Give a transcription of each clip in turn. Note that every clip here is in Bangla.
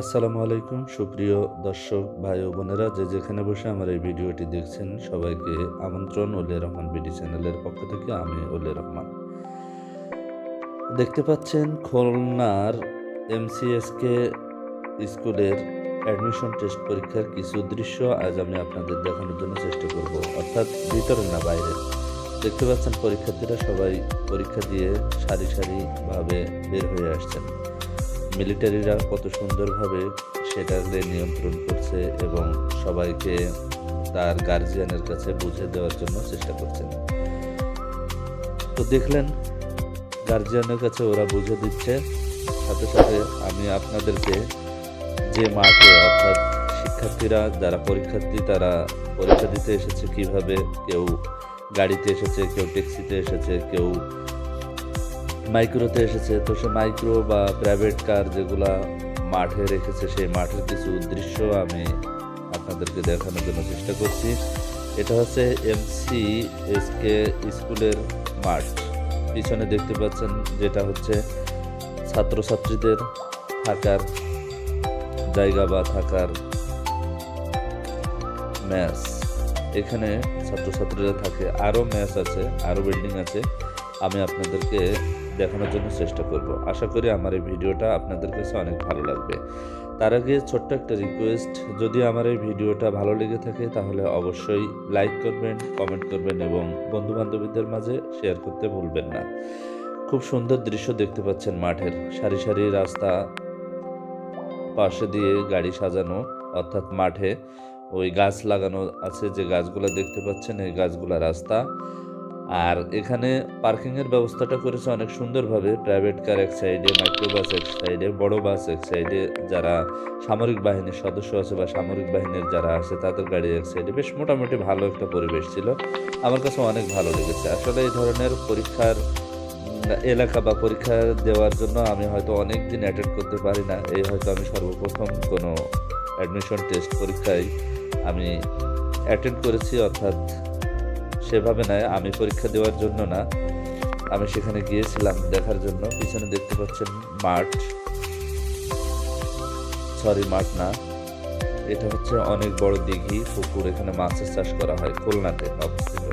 আসসালামু আলাইকুম, সুপ্রিয় দর্শক, ভাই ও বোনেরা, যে যেখানে বসে আমার এই ভিডিওটি দেখছেন, সবাইকে আমন্ত্রণ ওলে রহমান বিডি চ্যানেলের পক্ষ থেকে আমি ওলে রহমান। দেখতে পাচ্ছেন, খুলনার এমসিএসকে স্কুলের অ্যাডমিশন টেস্ট পরীক্ষার কিছু দৃশ্য আজ আমি আপনাদের দেখানোর জন্য চেষ্টা করব, অর্থাৎ ভিতরে না বাইরে। দেখতে পাচ্ছেন, পরীক্ষার্থীরা সবাই পরীক্ষা দিয়ে সারি সারিভাবে বের হয়ে আসছেন। মিলিটারিরা কত সুন্দরভাবে সেটাকে নিয়ন্ত্রণ করছে এবং সবাইকে তার গার্জিয়ানের কাছে বুঝে দেওয়ার জন্য চেষ্টা করছেন তো দেখলেন গার্জিয়ানের কাছে ওরা বুঝে দিচ্ছে। সাথে সাথে আমি আপনাদেরকে যে মাঠে, অর্থাৎ শিক্ষার্থীরা, যারা পরীক্ষার্থী, তারা পরীক্ষা দিতে এসেছে কীভাবে, কেউ গাড়িতে এসেছে, কেউ ট্যাক্সিতে এসেছে, কেউ মাইক্রোতে এসেছে, তো সে মাইক্রো বা প্রাইভেট কার যেগুলা মাঠে রেখেছে, সেই মাঠের কিছু দৃশ্য আমি আপনাদেরকে দেখানোর জন্য চেষ্টা করছি। এটা হচ্ছে এমসি এসকে স্কুলের মাঠ। পিছনে দেখতে পাচ্ছেন যেটা হচ্ছে ছাত্রছাত্রীদের থাকার জায়গা বা থাকার ম্যাচ। এখানে ছাত্রছাত্রীরা থাকে। আরও ম্যাচ আছে আরও বিল্ডিং আছে। আমি আপনাদেরকে দেখানোর জন্য চেষ্টা করব। আশা করি আমার এই ভিডিওটা আপনাদের কাছে অনেক ভালো লাগবে। তার আগে ছোট্ট একটা রিকোয়েস্ট যদি আমার এই ভিডিওটা ভালো লেগে থাকে, তাহলে অবশ্যই লাইক করবেন কমেন্ট করবেন এবং বন্ধু বান্ধবীদের মাঝে শেয়ার করতে ভুলবেন না। খুব সুন্দর দৃশ্য দেখতে পাচ্ছেন মাঠের। সারি সারি রাস্তা পাশে দিয়ে গাড়ি সাজানো, অর্থাৎ মাঠে ওই গাছ লাগানো আছে যে গাছগুলো দেখতে পাচ্ছেন, এই গাছগুলা রাস্তা। আর এখানে পার্কিং এর ব্যবস্থাটা করেছে অনেক সুন্দরভাবে। প্রাইভেট কার এক সাইডে, মাইক্রোবাস এক সাইডে, বড় বাস এক সাইডে, যারা সামরিক বাহিনীর সদস্য আছে বা সামরিক বাহিনীর যারা আছে, তাদের গাড়ি এক সাইডে। বেশ মোটামুটি ভালো একটা পরিবেশ ছিল। আমার কাছে অনেক ভালো লেগেছে। আসলে এই ধরনের পরীক্ষার এলাকা বা পরীক্ষা দেওয়ার জন্য আমি হয়তো অনেক দিন অ্যাটেন্ড করতে পারি না। এই হয়তো আমি সর্বপ্রথম কোনো অ্যাডমিশন টেস্ট পরীক্ষায় আমি অ্যাটেন্ড করেছি, অর্থাৎ সেভাবে নয়, আমি পরীক্ষা দেওয়ার জন্য না। আমি সেখানে গিয়েছিলাম দেখার জন্য। পিছনে দেখতে পাচ্ছেন মাঠ। সরি মাঠ না। এটা হচ্ছে অনেক বড় দিঘি, পুকুর। এখানে মাছের চাষ করা হয় খুলনাতে অবস্থিত।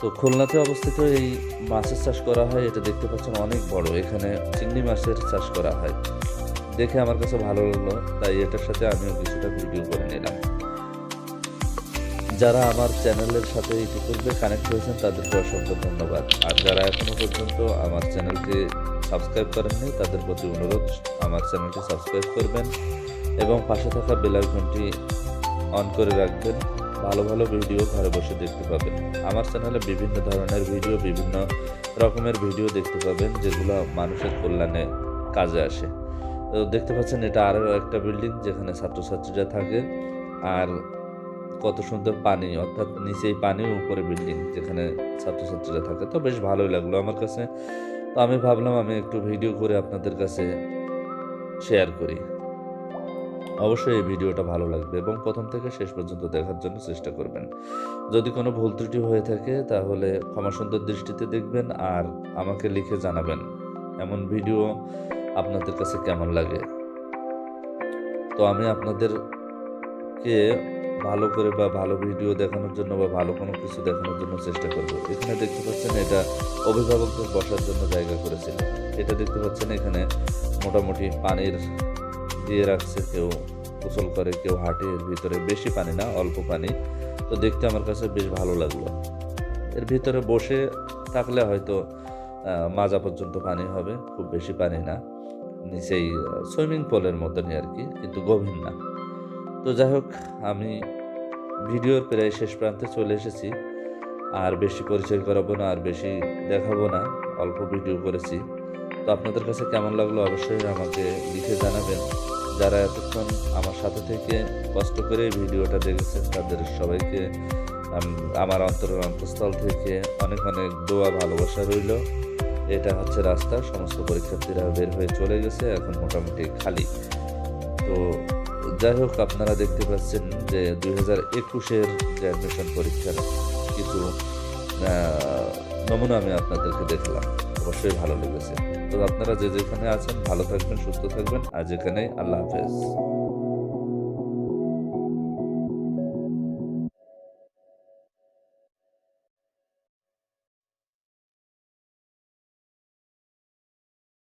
তো খুলনাতে অবস্থিত এই মাছের চাষ করা হয়, এটা দেখতে পাচ্ছেন অনেক বড়। এখানে চিংড়ি মাছের চাষ করা হয়। দেখে আমার কাছে ভালো লাগল, তাই এটার সাথে আমিও কিছুটা ভিডিও করে নিলাম। যারা আমার চ্যানেলের সাথে ইতিপূর্বে কানেক্ট হয়েছেন, তাদেরকে অসংখ্য ধন্যবাদ। আর যারা এখনও পর্যন্ত আমার চ্যানেলটি সাবস্ক্রাইব করেননি, তাদের প্রতি অনুরোধ, আমার চ্যানেলটি সাবস্ক্রাইব করবেন এবং পাশে থাকা বেল আইকনটি অন করে রাখবেন। ভালো ভালো ভিডিও ঘরে বসে দেখতে পাবেন। আমার চ্যানেলে বিভিন্ন ধরনের ভিডিও বিভিন্ন রকমের ভিডিও দেখতে পাবেন, যেগুলো মানুষের কল্যাণে কাজে আসে। তো দেখতে পাচ্ছেন, এটা আরও একটা বিল্ডিং যেখানে ছাত্রছাত্রীরা থাকে। আর কত সুন্দর পানি, অর্থাৎ নিচেই পানি উপরে বিল্ডিং যেখানে ছাত্রছাত্রীরা থাকে। তো বেশ ভালোই লাগল আমার কাছে। তো আমি ভাবলাম আমি একটু ভিডিও করে আপনাদের কাছে শেয়ার করি। অবশ্যই এই ভিডিওটা ভালো লাগবে এবং প্রথম থেকে শেষ পর্যন্ত দেখার জন্য চেষ্টা করবেন। যদি কোনো ভুল ত্রুটি হয়ে থাকে তাহলে ক্ষমা সুন্দর দৃষ্টিতে দেখবেন আর আমাকে লিখে জানাবেন এমন ভিডিও আপনাদের কাছে কেমন লাগে। তো আমি আপনাদেরকে ভালো করে বা ভালো ভিডিও দেখানোর জন্য বা ভালো কোনো কিছু দেখানোর জন্য চেষ্টা করব। এখানে দেখতে পাচ্ছেন এটা অভিভাবকদের বসার জন্য জায়গা করেছিল। এটা দেখতে পাচ্ছেন এখানে মোটামুটি পানির দিয়ে রাখছে, কেউ গোসল করে, কেউ হাঁটে ভিতরে বেশি পানি না, অল্প পানি। তো দেখতে আমার কাছে বেশ ভালো লাগল। এর ভিতরে বসে থাকলে হয়তো মাজা পর্যন্ত পানি হবে, খুব বেশি পানি না। নিচেই সুইমিং পুলের মতনই আর কি, কিন্তু গভীর না। তো যাই হোক আমি ভিডিওর প্রায় শেষ প্রান্তে চলে এসেছি। আর বেশি পরিচয় করাবো না, আর বেশি দেখাবো না, অল্প ভিডিও করেছি। তো আপনাদের কাছে কেমন লাগল অবশ্যই আমাকে লিখে জানাবেন। যারা এতক্ষণ আমার সাথে থেকে কষ্ট করে ভিডিওটা দেখেছেন, তাদের সবাইকে আমার অন্তরের অন্তঃস্থল থেকে অনেক অনেক দোয়া, ভালোবাসা রইল। এটা হচ্ছে রাস্তা, সমস্ত পরীক্ষার্থীরা বের হয়ে চলে গেছে, এখন মোটামুটি খালি। তো যাই হোক, আপনারা দেখতে পাচ্ছেন যে দুই হাজার একুশের যে অ্যাডমিশন পরীক্ষার কিছু নমুনা আমি আপনাদেরকে দেখলাম। অবশ্যই ভালো লেগেছে। তো আপনারা যে যেখানে আছেন, ভালো থাকবেন, সুস্থ থাকবেন। আর এখানেই, আল্লাহ হাফেজ।